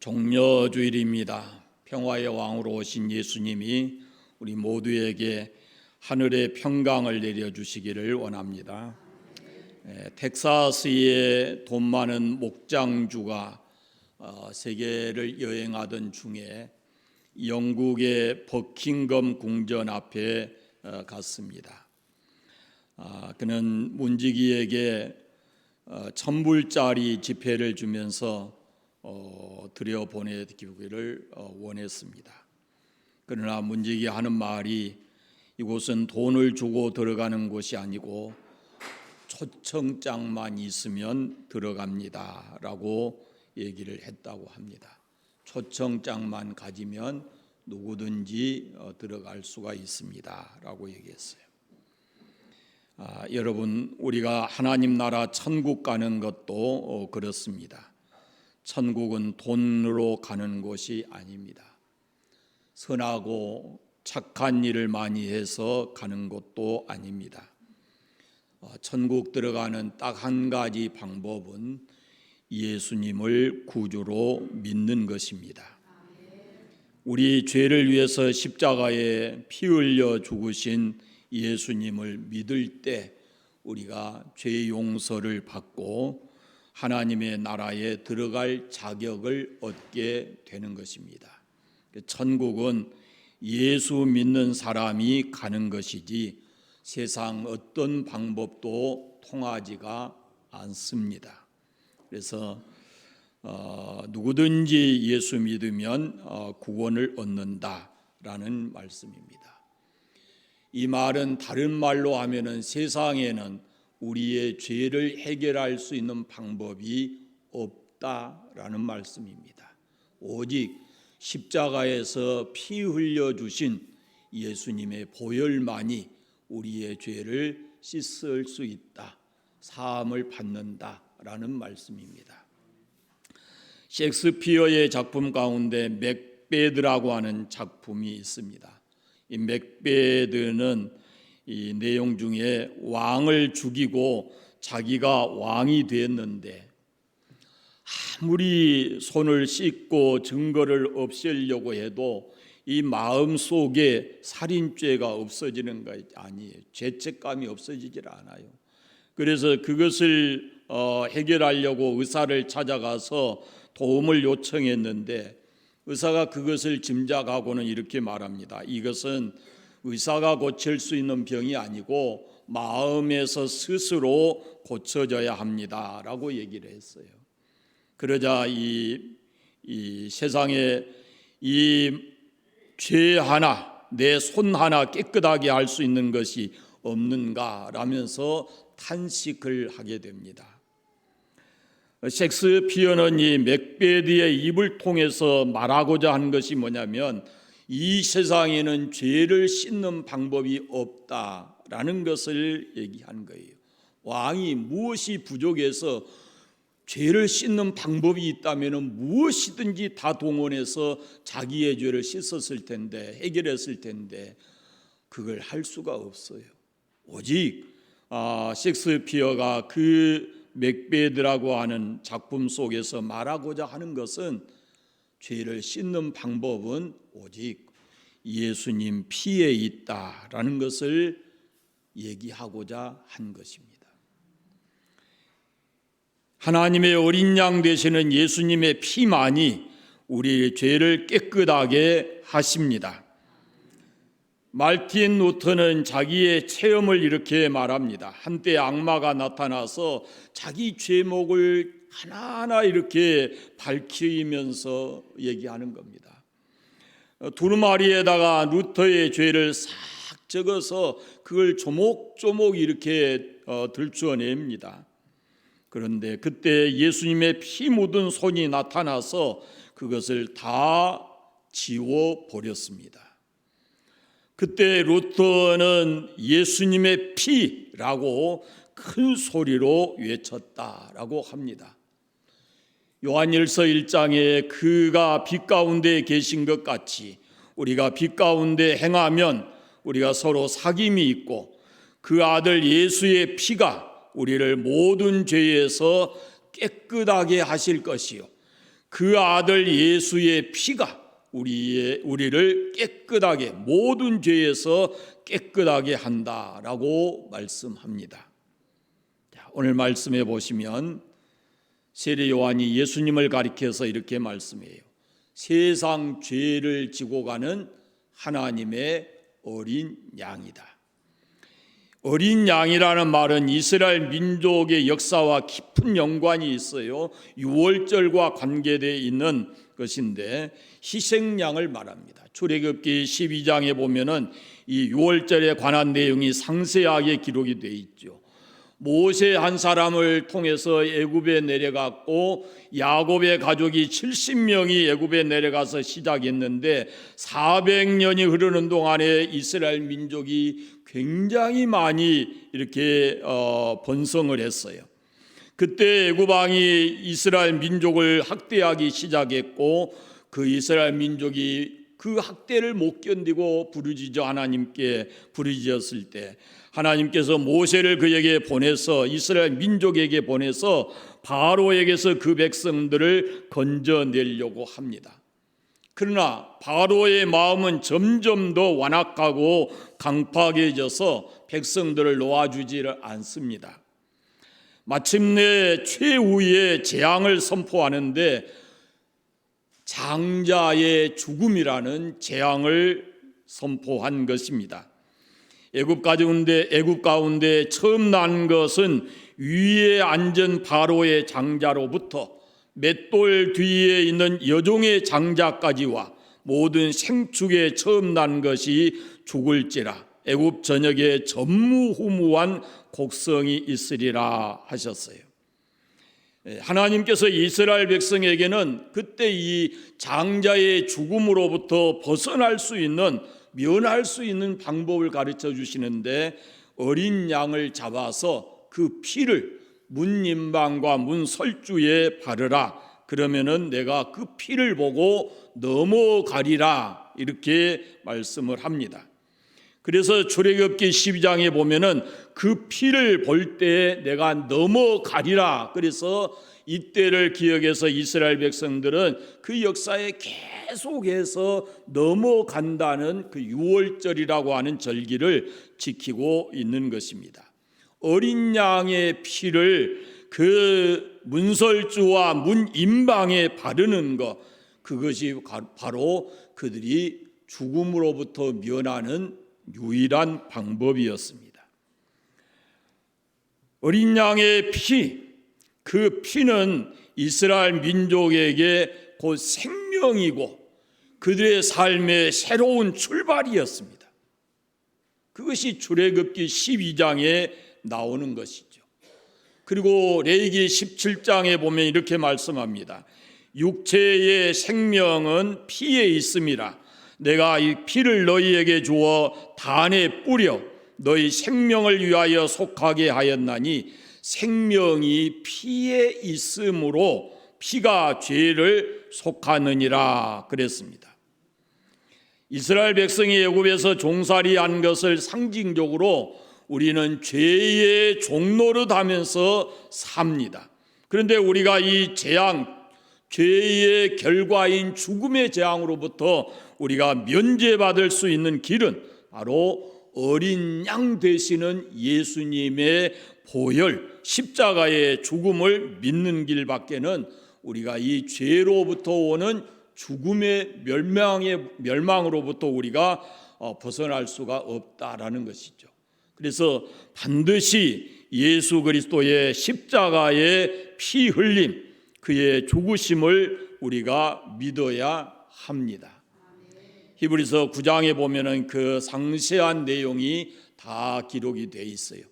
종려 주일입니다. 평화의 왕으로 오신 예수님이 우리 모두에게 하늘의 평강을 내려 주시기를 원합니다. 에, 텍사스의 돈 많은 목장주가 어, 세계를 여행하던 중에 영국의 버킹엄 궁전 앞에 어, 갔습니다. 아, 그는 문지기에게 어, 천불짜리 지폐를 주면서 어, 들여 보내기를 어, 원했습니다. 그러나 문지기 하는 말이 이곳은 돈을 주고 들어가는 곳이 아니고 초청장만 있으면 들어갑니다라고 얘기를 했다고 합니다. 초청장만 가지면 누구든지 어, 들어갈 수가 있습니다라고 얘기했어요. 아, 여러분 우리가 하나님 나라 천국 가는 것도 어, 그렇습니다. 천국은 돈으로 가는 곳이 아닙니다. 선하고 착한 일을 많이 해서 가는 곳도 아닙니다. 어, 천국 들어가는 딱 한 가지 방법은 예수님을 구주로 믿는 것입니다. 우리 죄를 위해서 십자가에 피 흘려 죽으신 예수님을 믿을 때 우리가 죄 용서를 받고 하나님의 나라에 들어갈 자격을 얻게 되는 것입니다. 천국은 예수 믿는 사람이 가는 것이지 세상 어떤 방법도 통하지가 않습니다. 그래서 어, 누구든지 예수 믿으면 어, 구원을 얻는다라는 말씀입니다. 이 말은 다른 말로 하면은 세상에는 우리의 죄를 해결할 수 있는 방법이 없다라는 말씀입니다. 오직 십자가에서 피 흘려 주신 예수님의 보혈만이 우리의 죄를 씻을 수 있다. 사함을 받는다라는 말씀입니다. 셰익스피어의 작품 가운데 맥베드라고 하는 작품이 있습니다. 이 맥베드는 이 내용 중에 왕을 죽이고 자기가 왕이 됐는데 아무리 손을 씻고 증거를 없애려고 해도 이 마음 속에 살인죄가 없어지는 것 아니에요. 죄책감이 없어지질 않아요. 그래서 그것을 어, 해결하려고 의사를 찾아가서 도움을 요청했는데 의사가 그것을 짐작하고는 이렇게 말합니다. 이것은 의사가 고칠 수 있는 병이 아니고 마음에서 스스로 고쳐져야 합니다라고 얘기를 했어요. 그러자 이, 이 세상에 이 죄 하나, 내 손 하나 깨끗하게 할 수 있는 것이 없는가라면서 탄식을 하게 됩니다. 셰익스피어는 이 맥베드의 입을 통해서 말하고자 한 것이 뭐냐면 이 세상에는 죄를 씻는 방법이 없다라는 것을 얘기한 거예요. 왕이 무엇이 부족해서 죄를 씻는 방법이 있다면 무엇이든지 다 동원해서 자기의 죄를 씻었을 텐데 해결했을 텐데 그걸 할 수가 없어요. 오직 아, 셰익스피어가 그 맥베드라고 하는 작품 속에서 말하고자 하는 것은 죄를 씻는 방법은 오직 예수님 피에 있다라는 것을 얘기하고자 한 것입니다. 하나님의 어린 양 되시는 예수님의 피만이 우리의 죄를 깨끗하게 하십니다. 말틴 루터는 자기의 체험을 이렇게 말합니다. 한때 악마가 나타나서 자기 죄목을 하나하나 이렇게 밝히면서 얘기하는 겁니다. 두루마리에다가 루터의 죄를 싹 적어서 그걸 조목조목 이렇게 어, 들추어냅니다. 그런데 그때 예수님의 피 묻은 손이 나타나서 그것을 다 지워 버렸습니다. 그때 루터는 예수님의 피라고 큰 소리로 외쳤다라고 합니다. 요한일서 1장에 그가 빛 가운데 계신 것 같이 우리가 빛 가운데 행하면 우리가 서로 사귐이 있고 그 아들 예수의 피가 우리를 모든 죄에서 깨끗하게 하실 것이요 그 아들 예수의 피가 우리의 우리를 깨끗하게 모든 죄에서 깨끗하게 한다라고 말씀합니다. 자, 오늘 말씀해 보시면 세례 요한이 예수님을 가리켜서 이렇게 말씀해요. 세상 죄를 지고 가는 하나님의 어린 양이다. 어린 양이라는 말은 이스라엘 민족의 역사와 깊은 연관이 있어요. 유월절과 관계되어 있는 것인데 희생양을 말합니다. 출애굽기 12장에 보면은 이 유월절에 관한 내용이 상세하게 기록이 되어 있죠. 모세 한 사람을 통해서 애굽에 내려갔고 야곱의 가족이 70명이 애굽에 내려가서 시작했는데 400년이 흐르는 동안에 이스라엘 민족이 굉장히 많이 이렇게 어, 번성을 했어요. 그때 애굽 왕이 이스라엘 민족을 학대하기 시작했고 그 이스라엘 민족이 그 학대를 못 견디고 부르짖어 하나님께 부르짖었을 때 하나님께서 모세를 그에게 보내서 이스라엘 민족에게 보내서 바로에게서 그 백성들을 건져내려고 합니다. 그러나 바로의 마음은 점점 더 완악하고 강팍해져서 백성들을 놓아주지를 않습니다. 마침내 최후의 재앙을 선포하는데 장자의 죽음이라는 재앙을 선포한 것입니다. 애굽 가운데 애굽 가운데 처음 난 것은 위에 앉은 바로의 장자로부터 맷돌 뒤에 있는 여종의 장자까지와 모든 생축에 처음 난 것이 죽을지라 애굽 전역에 전무후무한 곡성이 있으리라 하셨어요. 예, 하나님께서 이스라엘 백성에게는 그때 이 장자의 죽음으로부터 벗어날 수 있는 면할 수 있는 방법을 가르쳐 주시는데 어린 양을 잡아서 그 피를 문 임방과 문 설주에 바르라 그러면은 내가 그 피를 보고 넘어가리라 이렇게 말씀을 합니다. 그래서 출애굽기 12장에 보면은 그 피를 볼 때 내가 넘어가리라. 그래서 이때를 기억해서 이스라엘 백성들은 그 역사에 계속해서 넘어간다는 그 유월절이라고 하는 절기를 지키고 있는 것입니다. 어린 양의 피를 그 문설주와 문 임방에 바르는 것 그것이 바로 그들이 죽음으로부터 면하는 유일한 방법이었습니다. 어린 양의 피, 그 피는 이스라엘 민족에게 곧 생명이고 그들의 삶의 새로운 출발이었습니다. 그것이 출애굽기 12장에 나오는 것이죠. 그리고 레이기 17장에 보면 이렇게 말씀합니다. 육체의 생명은 피에 있음이라 내가 이 피를 너희에게 주어 단에 뿌려 너희 생명을 위하여 속하게 하였나니 생명이 피에 있으므로 피가 죄를 속하느니라 그랬습니다. 이스라엘 백성이 애굽에서 종살이 한 것을 상징적으로 우리는 죄의 종노릇하면서 삽니다. 그런데 우리가 이 재앙, 죄의 결과인 죽음의 재앙으로부터 우리가 면제받을 수 있는 길은 바로 어린 양 되시는 예수님의 보혈, 십자가의 죽음을 믿는 길밖에는 우리가 이 죄로부터 오는 죽음의 멸망의 멸망으로부터 우리가 어, 벗어날 수가 없다라는 것이죠. 그래서 반드시 예수 그리스도의 십자가의 피 흘림, 그의 죽으심을 우리가 믿어야 합니다. 히브리서 9장에 보면은 그 상세한 내용이 다 기록이 돼 있어요.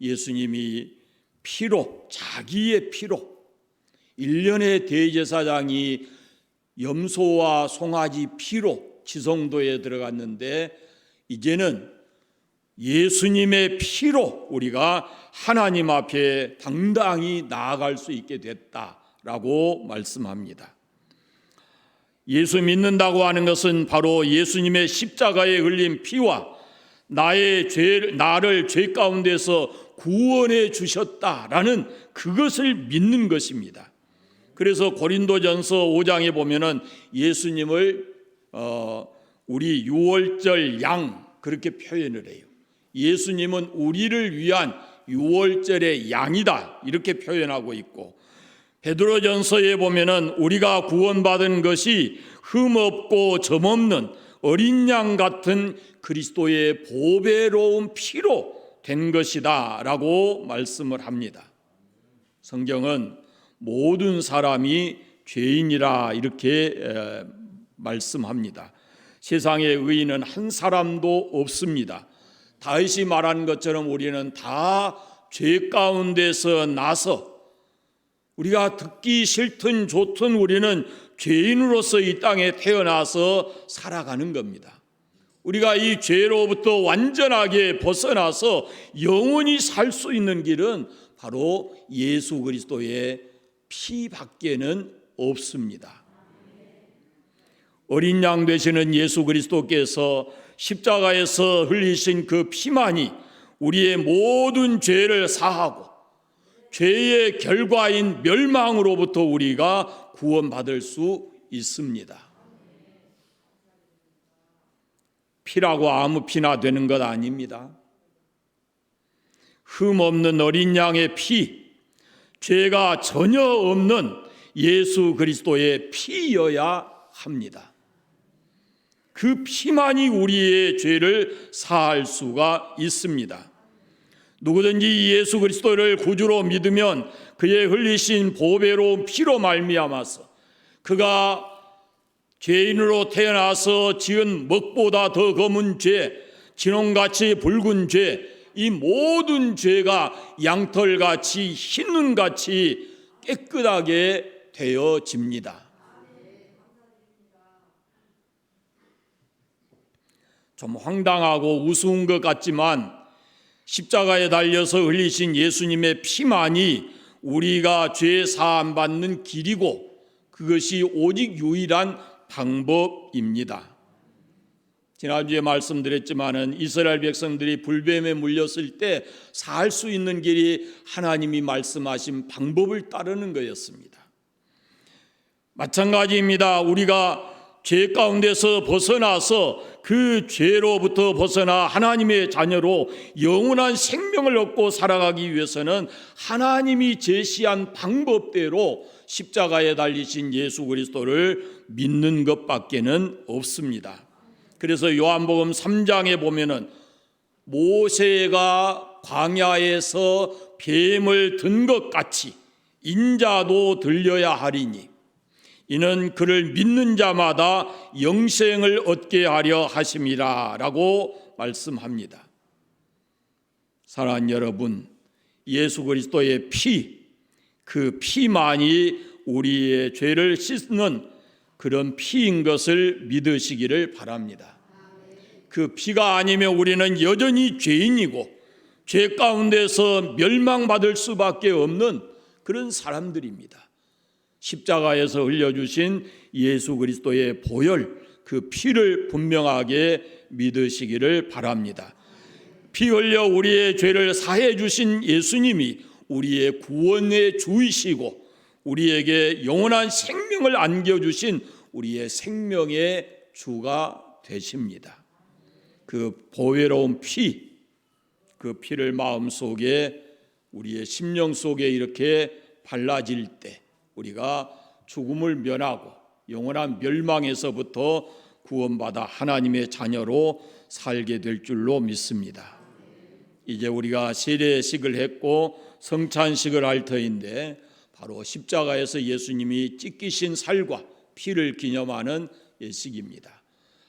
예수님이 피로 자기의 피로 일년의 대제사장이 염소와 송아지 피로 지성도에 들어갔는데 이제는 예수님의 피로 우리가 하나님 앞에 당당히 나아갈 수 있게 됐다라고 말씀합니다. 예수 믿는다고 하는 것은 바로 예수님의 십자가에 흘린 피와 나의 죄 나를 죄 가운데서 구원해 주셨다라는 그것을 믿는 것입니다. 그래서 고린도전서 5장에 보면은 예수님을 어, 우리 유월절 양 그렇게 표현을 해요. 예수님은 우리를 위한 유월절의 양이다 이렇게 표현하고 있고 베드로전서에 보면은 우리가 구원받은 것이 흠 없고 점 없는 어린 양 같은 그리스도의 보배로운 피로 된 것이다 라고 말씀을 합니다. 성경은 모든 사람이 죄인이라 이렇게 에, 말씀합니다. 세상에 의인은 한 사람도 없습니다. 다윗이 말한 것처럼 우리는 다 죄 가운데서 나서 우리가 듣기 싫든 좋든 우리는 죄인으로서 이 땅에 태어나서 살아가는 겁니다. 우리가 이 죄로부터 완전하게 벗어나서 영원히 살 수 있는 길은 바로 예수 그리스도의 피밖에는 없습니다. 어린 양 되시는 예수 그리스도께서 십자가에서 흘리신 그 피만이 우리의 모든 죄를 사하고 죄의 결과인 멸망으로부터 우리가 구원받을 수 있습니다. 피라고 아무 피나 되는 것 아닙니다. 흠 없는 어린 양의 피, 죄가 전혀 없는 예수 그리스도의 피여야 합니다. 그 피만이 우리의 죄를 사할 수가 있습니다. 누구든지 예수 그리스도를 구주로 믿으면 그의 흘리신 보배로운 피로 말미암아서 그가 죄인으로 태어나서 지은 먹보다 더 검은 죄, 진홍같이 붉은 죄, 이 모든 죄가 양털같이 흰 눈같이 깨끗하게 되어집니다. 좀 황당하고 우스운 것 같지만 십자가에 달려서 흘리신 예수님의 피만이 우리가 죄 사함 받는 길이고 그것이 오직 유일한 방법입니다. 지난주에 말씀드렸지만은 이스라엘 백성들이 불뱀에 물렸을 때 살 수 있는 길이 하나님이 말씀하신 방법을 따르는 거였습니다. 마찬가지입니다. 우리가 죄 가운데서 벗어나서 그 죄로부터 벗어나 하나님의 자녀로 영원한 생명을 얻고 살아가기 위해서는 하나님이 제시한 방법대로 십자가에 달리신 예수 그리스도를 믿는 것밖에는 없습니다. 그래서 요한복음 3장에 보면은 모세가 광야에서 뱀을 든 것 같이 인자도 들려야 하리니 이는 그를 믿는 자마다 영생을 얻게 하려 하심이라라고 말씀합니다. 사랑하는 여러분, 예수 그리스도의 피, 그 피만이 우리의 죄를 씻는 그런 피인 것을 믿으시기를 바랍니다. 그 피가 아니면 우리는 여전히 죄인이고 죄 가운데서 멸망받을 수밖에 없는 그런 사람들입니다. 십자가에서 흘려주신 예수 그리스도의 보혈, 그 피를 분명하게 믿으시기를 바랍니다. 피 흘려 우리의 죄를 사해 주신 예수님이 우리의 구원의 주이시고 우리에게 영원한 생명을 안겨 주신 우리의 생명의 주가 되십니다. 그 보배로운 피, 그 피를 마음 속에 우리의 심령 속에 이렇게 발라질 때 우리가 죽음을 면하고 영원한 멸망에서부터 구원받아 하나님의 자녀로 살게 될 줄로 믿습니다. 이제 우리가 세례식을 했고 성찬식을 할 터인데 바로 십자가에서 예수님이 찢기신 살과 피를 기념하는 예식입니다.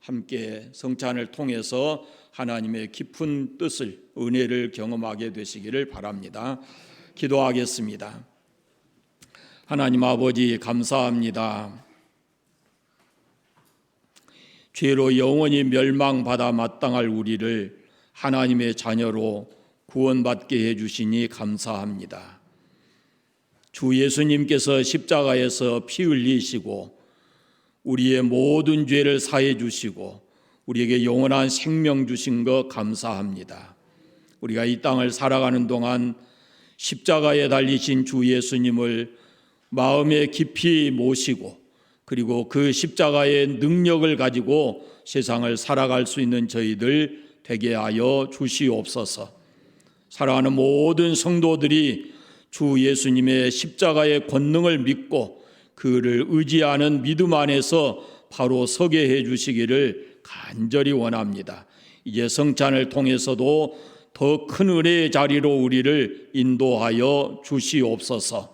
함께 성찬을 통해서 하나님의 깊은 뜻을 은혜를 경험하게 되시기를 바랍니다. 기도하겠습니다. 하나님 아버지 감사합니다. 죄로 영원히 멸망받아 마땅할 우리를 하나님의 자녀로 구원받게 해 주시니 감사합니다. 주 예수님께서 십자가에서 피 흘리시고 우리의 모든 죄를 사해 주시고 우리에게 영원한 생명 주신 것 감사합니다. 우리가 이 땅을 살아가는 동안 십자가에 달리신 주 예수님을 마음에 깊이 모시고 그리고 그 십자가의 능력을 가지고 세상을 살아갈 수 있는 저희들 되게 하여 주시옵소서. 사랑하는 모든 성도들이 주 예수님의 십자가의 권능을 믿고 그를 의지하는 믿음 안에서 바로 서게 해 주시기를 간절히 원합니다. 이제 성찬을 통해서도 더 큰 은혜의 자리로 우리를 인도하여 주시옵소서.